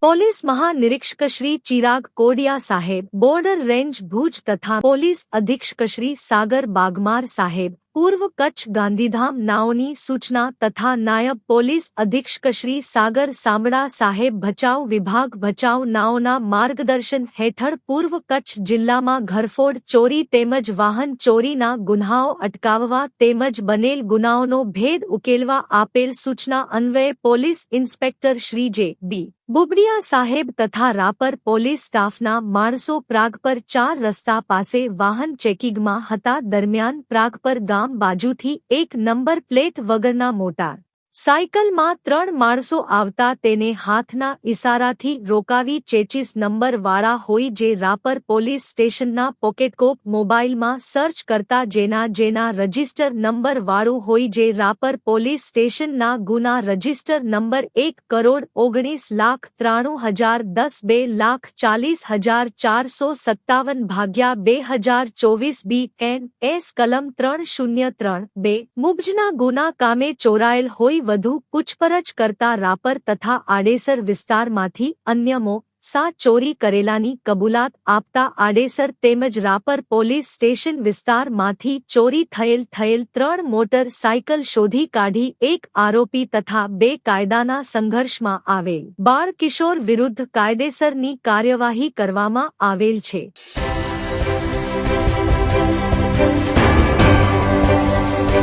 Police મહાનિરીક્ષક શ્રી ચિરાગ કોડિયા સાહેબ, border range Bhuj તથા પોલીસ અધિક્ષક શ્રી સાગર બાગમાર સાહેબ પૂર્વ કચ્છ ગાંધીધામ નાઓની સૂચના તથા નાયબ પોલીસ અધિક્ષક શ્રી સાગર સામડા સાહેબ ભચાઉ વિભાગ ભચાઉ નાઓના માર્ગદર્શન હેઠળ પૂર્વ કચ્છ જિલ્લામાં ઘરફોડ, ચોરી તેમજ વાહન ચોરીના ગુન્હાઓ અટકાવવા તેમજ બનેલ ગુનાઓનો ભેદ ઉકેલવા આપેલ સૂચના અન્વયે પોલીસ ઇન્સ્પેક્ટર શ્રી જે બી. બુબડિયા સાહેબ તથા રાપર પોલીસ સ્ટાફના માણસો પ્રાગ પર ચાર રસ્તા પાસે વાહન ચેકિંગમાં હતા દરમિયાન પ્રાગ પર ગામ બાજુથી એક નંબર પ્લેટ વગરના મોટાર સાયકલમાં ત્રણ માણસો આવતા તેને હાથના ઇશારાથી રોકાવી ચેચીસ નંબરવાળા હોય જે રાપર પોલીસ સ્ટેશનના પોકેટકોપ મોબાઈલમાં સર્ચ કરતા જેના જેના રજિસ્ટર નંબર વાળું હોય જે રાપર પોલીસ સ્ટેશનના ગુના રજિસ્ટર નંબર એક કરોડ ઓગણીસ લાખ ત્રાણું હજાર દસ બે લાખ ચાલીસ હજાર ચારસો સત્તાવન ભાગ્યા બે હજાર ચોવીસ બી એન એસ કલમ ત્રણ શૂન્ય ત્રણ બે મુબજના ગુના કામે ચોરાયેલ હોય વધુ પૂછપરછ કરતા રાપર તથા આડેસર વિસ્તારમાંથી અન્યમો સા ચોરી કરેલાની કબૂલાત આપતા આડેસર તેમજ રાપર પોલીસ સ્ટેશન વિસ્તારમાંથી ચોરી થયેલ થયેલ ત્રણ મોટર સાયકલ શોધી કાઢી એક આરોપી તથા બે કાયદાના સંઘર્ષમાં આવેલ. બાળ કિશોર વિરુદ્ધ કાયદેસરની કાર્યવાહી કરવામાં આવેલ છે.